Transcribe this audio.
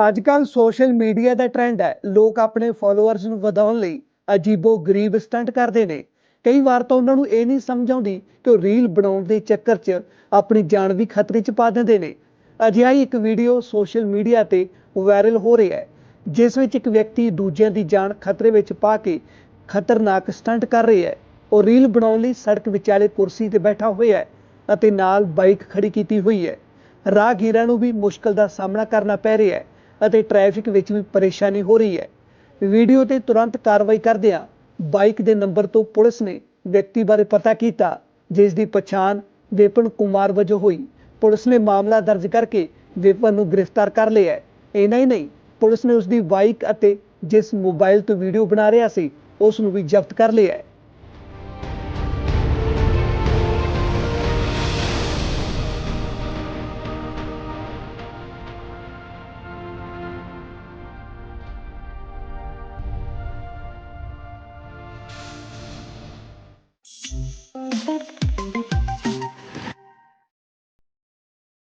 ਅੱਜ ਅੱਜਕੱਲ social media ਦਾ trend ਹੈ। ਲੋਕ ਆਪਣੇ ਫਾਲੋਅਰਸ ਨੂੰ ਵਧਾਉਣ ਲਈ ਅਜੀਬੋ ਗਰੀਬ ਸਟੰਟ ਕਰਦੇ ਨੇ। ਕਈ ਵਾਰ ਤਾਂ ਉਹਨਾਂ ਨੂੰ ਇਹ ਨਹੀਂ ਸਮਝ ਆਉਂਦੀ ਕਿ ਉਹ ਰੀਲ ਬਣਾਉਣ ਦੇ ਚੱਕਰ 'ਚ ਆਪਣੀ ਜਾਨ ਵੀ ਖਤਰੇ 'ਚ ਪਾ ਦਿੰਦੇ ਨੇ। ਅਜਿਹਾ ਹੀ ਇੱਕ ਵੀਡੀਓ ਸੋਸ਼ਲ ਮੀਡੀਆ ਤੇ ਵਾਇਰਲ ਹੋ ਰਿਹਾ ਹੈ, ਜਿਸ ਵਿੱਚ ਇੱਕ ਵਿਅਕਤੀ ਦੂਜਿਆਂ ਦੀ ਜਾਨ ਖਤਰੇ ਵਿੱਚ ਪਾ ਕੇ ਖਤਰਨਾਕ ਸਟੰਟ ਕਰ ਰਿਹਾ ਹੈ। ਉਹ ਰੀਲ ਬਣਾਉਣ ਲਈ ਸੜਕ ਵਿਚਾਲੇ ਕੁਰਸੀ ਤੇ ਬੈਠਾ ਹੋਇਆ ਹੈ ਅਤੇ ਨਾਲ ਬਾਈਕ ਖੜੀ ਕੀਤੀ ਹੋਈ ਹੈ। ਰਾਹਗੀਰਾਂ ਨੂੰ ਵੀ ਮੁਸ਼ਕਲ ਦਾ ਸਾਹਮਣਾ ਕਰਨਾ ਪੈ ਰਿਹਾ ਹੈ। ਅਤੇ ਟ੍ਰੈਫਿਕ ਵਿੱਚ ਵੀ ਪਰੇਸ਼ਾਨੀ ਹੋ ਰਹੀ ਹੈ। ਵੀਡੀਓ ਤੇ ਤੁਰੰਤ ਕਾਰਵਾਈ ਕਰਦਿਆਂ ਬਾਈਕ ਦੇ ਨੰਬਰ ਤੋਂ ਪੁਲਿਸ ਨੇ ਵਿਅਕਤੀ ਬਾਰੇ ਪਤਾ ਕੀਤਾ, ਜਿਸ ਦੀ ਪਛਾਣ ਵਿਪਨ ਕੁਮਾਰ ਵਜੋਂ ਹੋਈ। ਪੁਲਿਸ ਨੇ ਮਾਮਲਾ ਦਰਜ ਕਰਕੇ ਵਿਪਨ ਨੂੰ ਗ੍ਰਿਫਤਾਰ ਕਰ ਲਿਆ ਹੈ। ਇੰਨਾ ਹੀ ਨਹੀਂ, ਪੁਲਿਸ ਨੇ ਉਸ ਦੀ ਬਾਈਕ ਅਤੇ ਜਿਸ ਮੋਬਾਈਲ ਤੋਂ ਵੀਡੀਓ ਬਣਾ ਰਿਹਾ ਸੀ, ਉਸ ਨੂੰ ਵੀ ਜ਼ਬਤ ਕਰ ਲਿਆ ਹੈ।